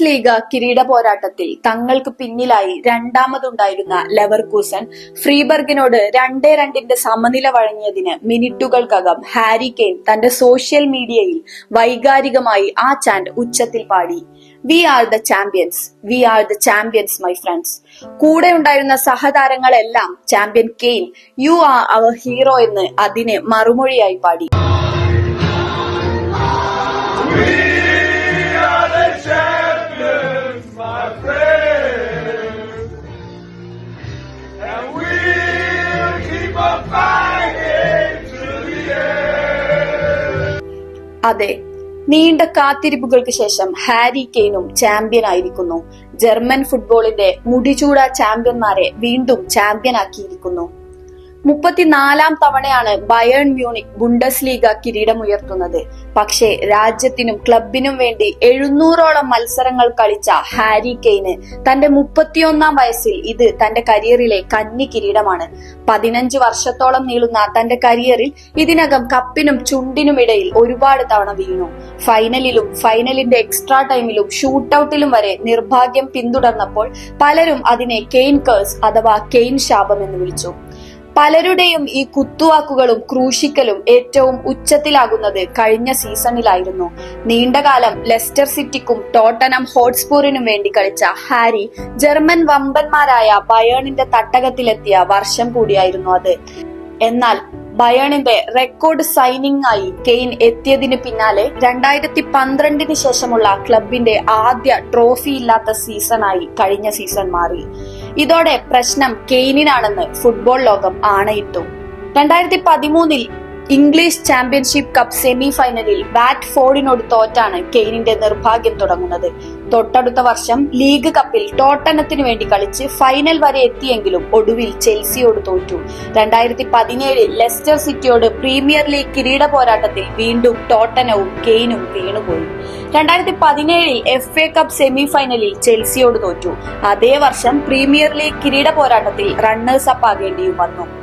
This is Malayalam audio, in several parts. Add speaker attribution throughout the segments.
Speaker 1: ലീഗ കിരീട പോരാട്ടത്തിൽ തങ്ങൾക്ക് പിന്നിലായി രണ്ടാമതുണ്ടായിരുന്ന ലെവർകൂസൻ ഫ്രീബർഗിനോട് രണ്ടേ രണ്ടിന്റെ സമനില വഴങ്ങിയതിന് മിനിറ്റുകൾക്കകം ഹാരി കെയ്ൻ തന്റെ സോഷ്യൽ മീഡിയയിൽ വൈകാരികമായി ആ ചാൻഡ് ഉച്ചത്തിൽ പാടി. We are the champions we are the champions my friends. കൂടെ ഉണ്ടായിരുന്ന സഹതാരങ്ങളെല്ലാം champion Kane you are our hero എന്ന് അതിന് മറുമൊഴിയായി പാടി. അതെ നീണ്ട കാത്തിരിപ്പുകൾക്ക് ശേഷം ഹാരി കെയ്നും ചാമ്പ്യൻ ആയിരിക്കുന്നു. ജർമ്മൻ ഫുട്ബോളിന്റെ മുടിചൂട ചാമ്പ്യന്മാരെ വീണ്ടും ചാമ്പ്യനാക്കിയിരിക്കുന്നു മുപ്പത്തിനാലാം തവണയാണ് ബയേൺ മ്യൂണിക് ബുണ്ടസ് ലീഗ കിരീടമുയർത്തുന്നത്. പക്ഷേ രാജ്യത്തിനും ക്ലബിനും വേണ്ടി എഴുന്നൂറോളം മത്സരങ്ങൾ കളിച്ച ഹാരി കെയ്ന് തന്റെ മുപ്പത്തിയൊന്നാം വയസ്സിൽ ഇത് തന്റെ കരിയറിലെ കന്നി കിരീടമാണ്. പതിനഞ്ച് വർഷത്തോളം നീളുന്ന തന്റെ കരിയറിൽ ഇതിനകം കപ്പിനും ചുണ്ടിനും ഇടയിൽ ഒരുപാട് തവണ വീണു. ഫൈനലിലും ഫൈനലിന്റെ എക്സ്ട്രാ ടൈമിലും ഷൂട്ടൌട്ടിലും വരെ നിർഭാഗ്യം പിന്തുടർന്നപ്പോൾ പലരും അതിനെ കെയ്ൻ കേഴ്സ് അഥവാ കെയ്ൻ ശാപം എന്ന് വിളിച്ചു. പലരുടെയും ഈ കുത്തുവാക്കുകളും ക്രൂശിക്കലും ഏറ്റവും ഉച്ചത്തിലാകുന്നത് കഴിഞ്ഞ സീസണിലായിരുന്നു. നീണ്ടകാലം ലെസ്റ്റർ സിറ്റിക്കും ടോട്ടനം ഹോട്ട്സ്പൂറിനും വേണ്ടി കളിച്ച ഹാരി ജർമ്മൻ വമ്പന്മാരായ ബയേണിന്റെ തട്ടകത്തിലെത്തിയ വർഷം കൂടിയായിരുന്നു അത്. എന്നാൽ ബയേണിന്റെ റെക്കോർഡ് സൈനിങ് ആയി കെയ്ൻ എത്തിയതിന് പിന്നാലെ രണ്ടായിരത്തി പന്ത്രണ്ടിന് ശേഷമുള്ള ക്ലബിന്റെ ആദ്യ ട്രോഫി ഇല്ലാത്ത സീസണായി കഴിഞ്ഞ സീസൺ മാറി. ഇതോടെ പ്രശ്നം കെയ്നിനാണെന്ന് ഫുട്ബോൾ ലോകം ആണയിട്ടു. രണ്ടായിരത്തി പതിമൂന്നിൽ ഇംഗ്ലീഷ് ചാമ്പ്യൻഷിപ്പ് കപ്പ് സെമി ഫൈനലിൽ ബാറ്റ് ഫോർഡിനോട് തോറ്റാണ് കെയ്നിന്റെ നിർഭാഗ്യം തുടങ്ങുന്നത്. തൊട്ടടുത്ത വർഷം ലീഗ് കപ്പിൽ ടോട്ടനത്തിന് വേണ്ടി കളിച്ച് ഫൈനൽ വരെ എത്തിയെങ്കിലും ഒടുവിൽ ചെൽസിയോട് തോറ്റു. രണ്ടായിരത്തി പതിനേഴിൽ ലെസ്റ്റർ സിറ്റിയോട് പ്രീമിയർ ലീഗ് കിരീട പോരാട്ടത്തിൽ വീണ്ടും ടോട്ടനവും കെയ്നും വീണുപോയി. രണ്ടായിരത്തി പതിനേഴിൽ എഫ് എ കപ്പ് സെമി ഫൈനലിൽ ചെൽസിയോട് തോറ്റു. അതേ വർഷം പ്രീമിയർ ലീഗ് കിരീട പോരാട്ടത്തിൽ റണ്ണേഴ്സ് അപ്പ് ആകേണ്ടിയും വന്നു.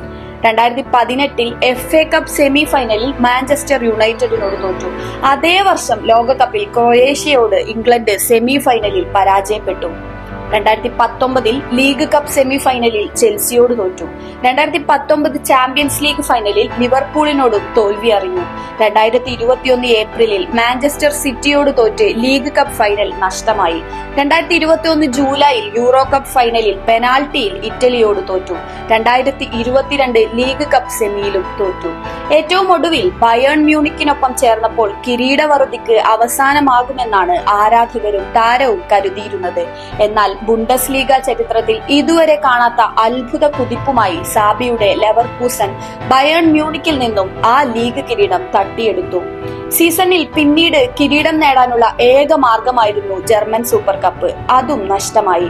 Speaker 1: രണ്ടായിരത്തി പതിനെട്ടിൽ എഫ് എ കപ്പ് സെമി ഫൈനലിൽ മാഞ്ചസ്റ്റർ യുണൈറ്റഡിനോട് തോറ്റു. അതേ വർഷം ലോകകപ്പിൽ ക്രൊയേഷ്യയോട് ഇംഗ്ലണ്ട് സെമി ഫൈനലിൽ പരാജയപ്പെട്ടു. രണ്ടായിരത്തി പത്തൊമ്പതിൽ ലീഗ് കപ്പ് സെമി ഫൈനലിൽ ചെൽസിയോട് തോറ്റു. രണ്ടായിരത്തി പത്തൊമ്പത് ചാമ്പ്യൻസ് ലീഗ് ഫൈനലിൽ ലിവർപൂളിനോട് തോൽവി അറിഞ്ഞു. രണ്ടായിരത്തി ഇരുപത്തിയൊന്ന് ഏപ്രിലിൽ മാഞ്ചസ്റ്റർ സിറ്റിയോട് തോറ്റ് ലീഗ് കപ്പ് ഫൈനൽ നഷ്ടമായി. രണ്ടായിരത്തി ഇരുപത്തിയൊന്ന് ജൂലൈയിൽ യൂറോ കപ്പ് ഫൈനലിൽ പെനാൽറ്റിയിൽ ഇറ്റലിയോട് തോറ്റു. രണ്ടായിരത്തി ഇരുപത്തിരണ്ട് ലീഗ് കപ്പ് സെമിയിലും തോറ്റു. ഏറ്റവും ഒടുവിൽ ബയേൺ മ്യൂണിക്കിനൊപ്പം ചേർന്നപ്പോൾ കിരീടവറുതിക്ക് അവസാനമാകുമെന്നാണ് ആരാധകരും താരവും കരുതിയിരുന്നത്. എന്നാൽ ബുണ്ടസ് ലീഗ ചരിത്രത്തിൽ ഇതുവരെ കാണാത്ത അത്ഭുത കുതിപ്പുമായി സാബിയുടെ ലെവർകൂസൻ ബയേൺ മ്യൂണിക്കിൽ നിന്നും ആ ലീഗ് കിരീടം തട്ടിയെടുത്തു. സീസണിൽ പിന്നീട് കിരീടം നേടാനുള്ള ഏക മാർഗമായിരുന്നു ജർമ്മൻ സൂപ്പർ കപ്പ്. അതും നഷ്ടമായി.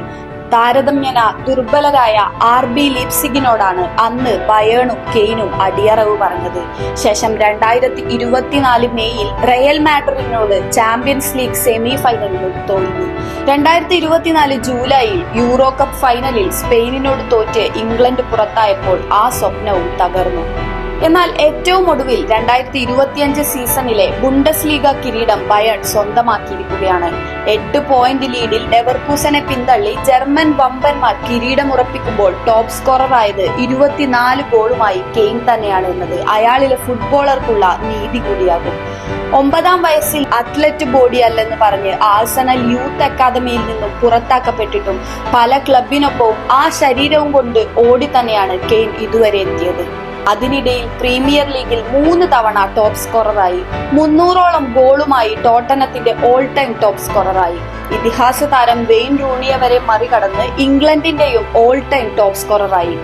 Speaker 1: താരതമ്യേന ദുർബലരായ ആർ ബി ലിപ്സിഗിനോടാണ് അന്ന് ബയേണും കെയ്നും അടിയറവ് പറഞ്ഞത്. ശേഷം രണ്ടായിരത്തി ഇരുപത്തിനാല് മെയ്യിൽ റയൽ മാഡ്രിഡിനോട് ചാമ്പ്യൻസ് ലീഗ് സെമി ഫൈനലിൽ തോൽവി. രണ്ടായിരത്തി ഇരുപത്തിനാല് ജൂലൈയിൽ യൂറോ കപ്പ് ഫൈനലിൽ സ്പെയിനിനോട് തോറ്റ് ഇംഗ്ലണ്ട് പുറത്തായപ്പോൾ ആ സ്വപ്നവും തകർന്നു. എന്നാൽ ഏറ്റവും ഒടുവിൽ രണ്ടായിരത്തി ഇരുപത്തിയഞ്ച് സീസണിലെ ബുണ്ടസ് ലീഗ കിരീടം ബയൺ സ്വന്തമാക്കിയിരിക്കുകയാണ്. എട്ട് പോയിന്റ് ലീഡിൽ ഡെവർക്കൂസനെ പിന്തള്ളി ജർമ്മൻ വമ്പന്മാർ കിരീടമുറപ്പിക്കുമ്പോൾ ടോപ്പ് സ്കോററായത് ഇരുപത്തിനാല് ഗോളുമായി കെയിൻ തന്നെയാണ് എന്നത്. അയാളിലെ ഫുട്ബോളർക്കുള്ള നീതി കൂടിയാകും. ഒമ്പതാം വയസ്സിൽ അത്ലറ്റ് ബോഡി അല്ലെന്ന് പറഞ്ഞ് ആഴ്സണൽ യൂത്ത് അക്കാദമിയിൽ നിന്നും പുറത്താക്കപ്പെട്ടിട്ടും പല ക്ലബിനൊപ്പവും ആ ശരീരവും കൊണ്ട് ഓടി തന്നെയാണ് കെയിൻ ഇതുവരെ എത്തിയത്. അതിനിടയിൽ പ്രീമിയർ ലീഗിൽ മൂന്ന് തവണ ടോപ്പ് സ്കോററായി മുന്നൂറോളം ഗോളുമായി ടോട്ടനത്തിന്റെ ഓൾ ടൈം ടോപ്പ് സ്കോററായി ഇതിഹാസ താരം വെയിൻ റൂണിയെ വരെ മറികടന്ന് ഇംഗ്ലണ്ടിന്റെയും ഓൾ ടൈം ടോപ്പ് സ്കോററായി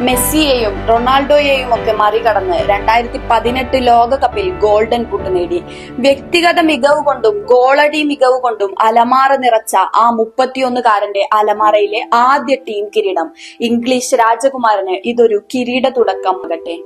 Speaker 1: മെസ്സിയെയും റൊണാൾഡോയെയും ഒക്കെ മറികടന്ന് രണ്ടായിരത്തി പതിനെട്ട് ലോകകപ്പിൽ ഗോൾഡൻ ബുട്ട് നേടി. വ്യക്തിഗത മികവ് കൊണ്ടും ഗോളടി മികവ് കൊണ്ടും അലമാറ നിറച്ച ആ മുപ്പത്തിയൊന്നുകാരന്റെ അലമാറയിലെ ആദ്യ ടീം കിരീടം ഇംഗ്ലീഷ് രാജകുമാരന് ഇതൊരു കിരീട തുടക്കമാകട്ടെ